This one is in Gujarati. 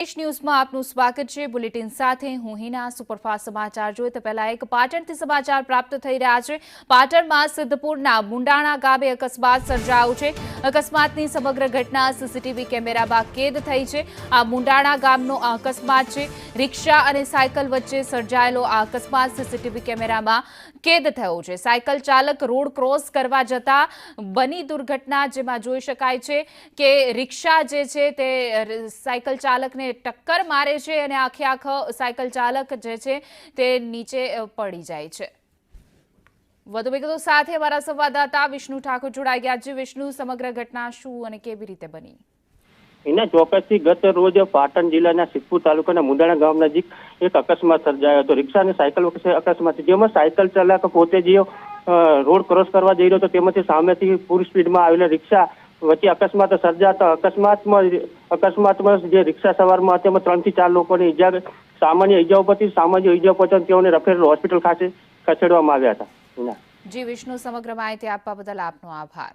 દેશ ન્યૂઝમાં આપનું સ્વાગત છે. બુલેટિન સાથે હું હિના, સુપરફાસ્ટ સમાચાર જોઈએ તો પહેલા એક પાટણથી સમાચાર પ્રાપ્ત થઈ રહ્યા છે. પાટણમાં સિદ્ધપુરના મુંડાણા ગામે અકસ્માત સર્જાયો છે. અકસ્માતની સમગ્ર ઘટના સીસીટીવી કેમેરામાં કેદ થઈ છે. આ મુંડાણા ગામનો અકસ્માત છે. રિક્ષા અને સાયકલ વચ્ચે સર્જાયેલો આ અકસ્માત સીસીટીવી કેમેરામાં કેદ થયો છે. સાયકલ ચાલક રોડ ક્રોસ કરવા જતા બની દુર્ઘટના જેમાં જોઈ શકાય છે કે રિક્ષા જે છે તે સાયકલ ચાલકને ટક્કર મારે છે અને આખે આખો સાયકલ ચાલક જે છે તે નીચે પડી જાય છે. વધુ વિગતો સાથે અમારા સંવાદદાતા વિષ્ણુ ઠાકોર જોડાઈ ગયા છે. વિષ્ણુ, સમગ્ર ઘટના શું અને કેવી રીતે બની? એના ચોક્કસથી ગત રોજ પાટણ જિલ્લાના સિદ્ધપુર તાલુકાના મુંદાણા ગામ નજીક એક અકસ્માત સર્જાયો હતો. રિક્ષા અને સાયકલ અકસ્માત જેમાં સાયકલ ચાલક પોતે જે રોડ ક્રોસ કરવા જઈ રહ્યો હતો, તેમાંથી સામેથી ફૂલ સ્પીડમાં આવેલા રિક્ષા વચ્ચે અકસ્માત સર્જાતા અકસ્માતમાં અકસ્માતમાં જે રિક્ષા સવારમાં હતા, એમાં ત્રણથી ચાર લોકોને ઈજા સામાન્ય ઈજાઓ પછી સામાન્ય ઈજાઓ પહોંચતા તેઓને રફેલ હોસ્પિટલ ખાતે ખસેડવામાં આવ્યા હતા. જી, વિષ્ણુ, સમગ્ર માહિતી આપવા બદલ આપનો આભાર.